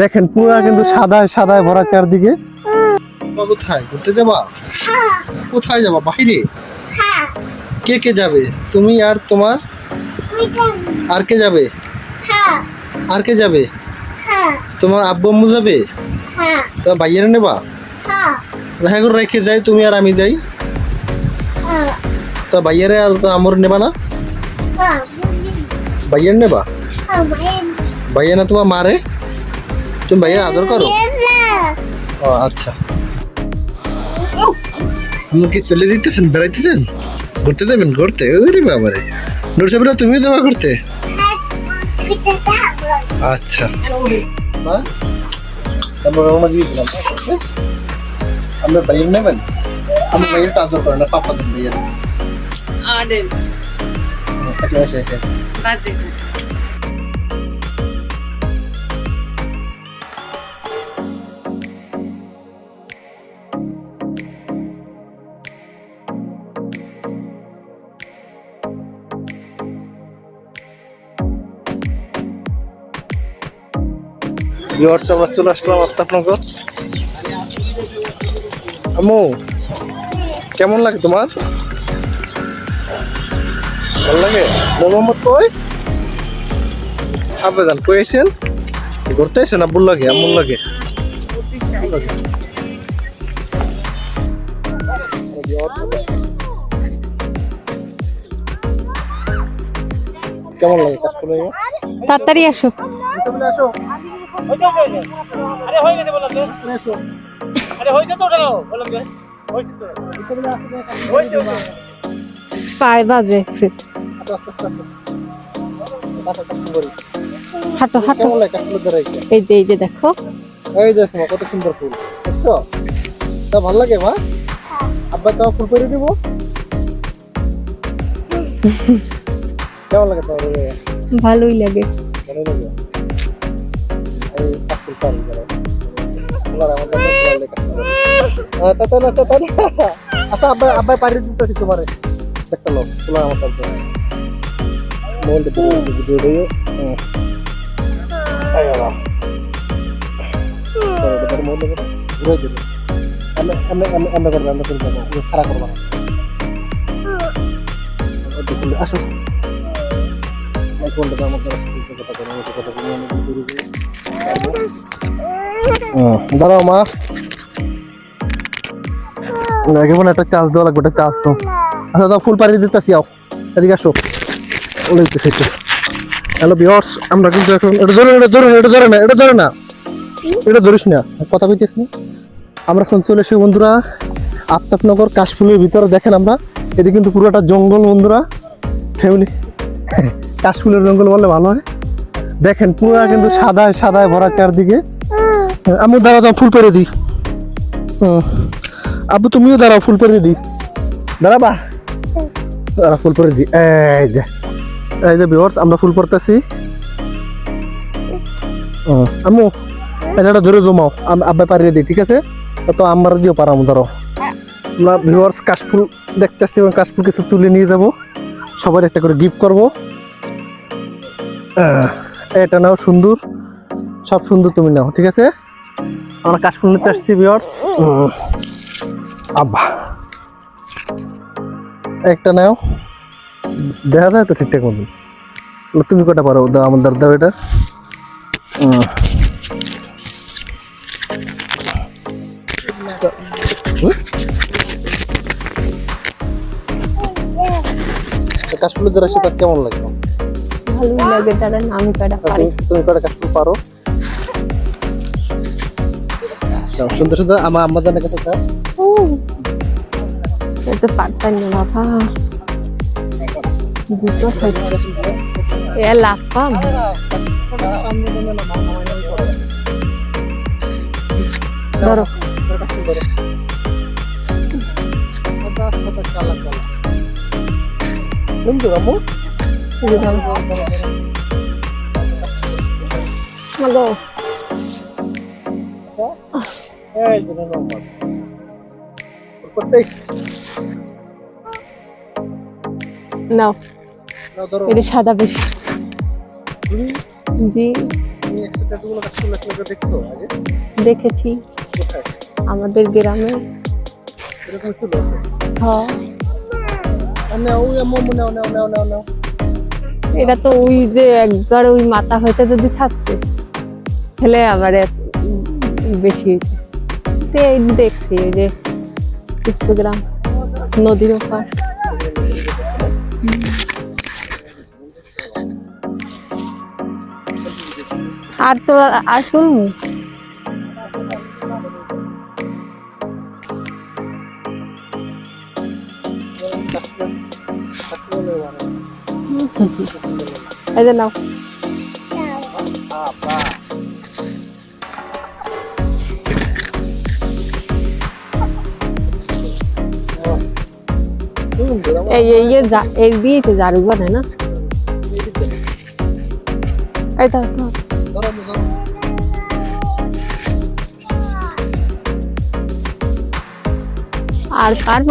দেখেন পুরা কিন্তু সাদায় সাদায় ভরা চারদিকে। কোথায়? ঘুরতে যাবা? কোথায় যাবা? বাইরে? কে কে যাবে? তুমি আর তোমার? আর কে যাবে? আর কে যাবে? তোমার আব্বু আম্মু যাবে? তোমার ভাইয়েরা নেবা? দেখা করে রেখে যাই তুমি আর আমি যাই। তা ভাইয়ারে আর তো আমার নেবা না? ভাইয়ার নেবা? ভাইয়া না তোমার মারে? তুমি ভাইয়া আদর করো ও আচ্ছা আপনি কি চলে দিতেছেন বেড়াইতেছেন ঘুরতে যাবেন ঘুরতে ওরে বাবারে নূর সাহেবরা তুমিও যাবা ঘুরতে আচ্ছা মা আমরা রওনা দিয়েছিলাম না ঘুরতে? আমরা ভাইয়ের নেবেন আমি ভাইয়েরটা আদর করেন না পাপা দেন ভাইয়ের Aden. আচ্ছা আচ্ছা আচ্ছা ভিউয়ার্স আমরা চলে আসলাম আপনার আমু কেমন লাগে তোমার ভালো লাগে মোহাম্মদ কই আবেদন কই আছেন ঘুরতে আছেন আব্বুর লাগে আম্মুর লাগে কেমন লাগে কাজ করে দাঁড়াইছে এই যে এই যে দেখো। এই মা, কত সুন্দর ফুল দেখছ? তা ভালো লাগে মা? আব্বা তো ফুল করে দিব? কেমন লাগে তোমার ভালোই লাগে। ভালো লাগে। এই কাজ ফুল পারি যারা ফুলার আমার কাছে ফুলার লেখা আহ, তা তো না তা তো না আচ্ছা আব্বা আব্বা পারি দিতেছি তোমারে দেখতে লো ফুলার আমার কাছে মোবাইলটা দিও ভিডিও দিও হুম এই বাবা Sorry, dapat mau dapat ঘুরে দিবে আমি আমি আমি আমি করব আমি করব তুমি খারাপ করবা না দেখুন আসো এই তো কথা বলে আমি দাঁড়াও মা একটা চার্জ দেওয়া লাগবে, একটা চার্জ দাও আচ্ছা দাও, ফুল পাড়ি দিতেছি, আও। এদিকে আসো। ওলে দিতেছি একটু হ্যালো বিয়ার্স আমরা কিন্তু এখন এটা ধরে এটা ধরে এটা ধরে না, এটা ধরে না। এটা ধরিস না। কথা কইতেছ না। আমরা এখন চলে এসে বন্ধুরা। আফতাবনগর, কাশফুলের ভিতরে। দেখেন আমরা এটি কিন্তু পুরোটা জঙ্গল, বন্ধুরা। ফ্যামিলি কাশফুলের জঙ্গল বললে ভালো হয়। দেখেন, পুরো কিন্তু সাদায় সাদায় ভরা চারদিকে। আমি দাঁড়া দাও ফুল পেরে দিই। আব্বু, তুমিও দাঁড়াও, ফুল পেরে দিই। দাঁড়াবা? দাঁড়া ফুল পেরে দিই। এই যে এই যে ভিউয়ার্স আমরা ফুল পড়তেছি আম্মু এটা ধরে জমাও। আম- আব্বাই পারিয়ে দিই, ঠিক আছে? তো আমরা দিও পারাম, ধরো। আমরা ভিউয়ার্স কাশফুল দেখতে আসছি কাশফুল কিছু তুলে নিয়ে যাব। সবার একটা করে গিফট করব। এটা নাও সুন্দর। সব সুন্দর তুমি নাও ঠিক আছে? আমরা কাশফুল নিতে আসছি ভিউয়ার্স আব্বা। একটা নাও। দেখা যায় তো ঠিকঠাক মতো তুমি কটা পারো? দাও আমাদের দাও এটা। কাশফুলের দ্বারা সেটা কেমন লাগে ভালোই লাগে তারা আমি কটা পারি। তুমি কটা কাশফুল পারো? সুন্দর সুন্দর আমার আম্মা জানের কাছে দাও। এটা পারতাম না বাবা। দুটো হচ্ছে এ লাফাম। ধরো। সুন্দর আম্মু ধরো মাগো এই যে নাও এটা সাদা বেশি। জি। দেখছ আমাদের গ্রামে। হ্যাঁ। এটা তো ওই যে একবার ওই মাথা হইতে যদি থাকছে ফেলে আবার বেশি এই দেখছি এই যে ইনস্টাগ্রাম, নদীর ওপার। আর তো আর শুনব? এই যে নাও এই এই এই যা- এই দিয়ে তো ঝাড়ু বানায় না এই তো তো। আর পারব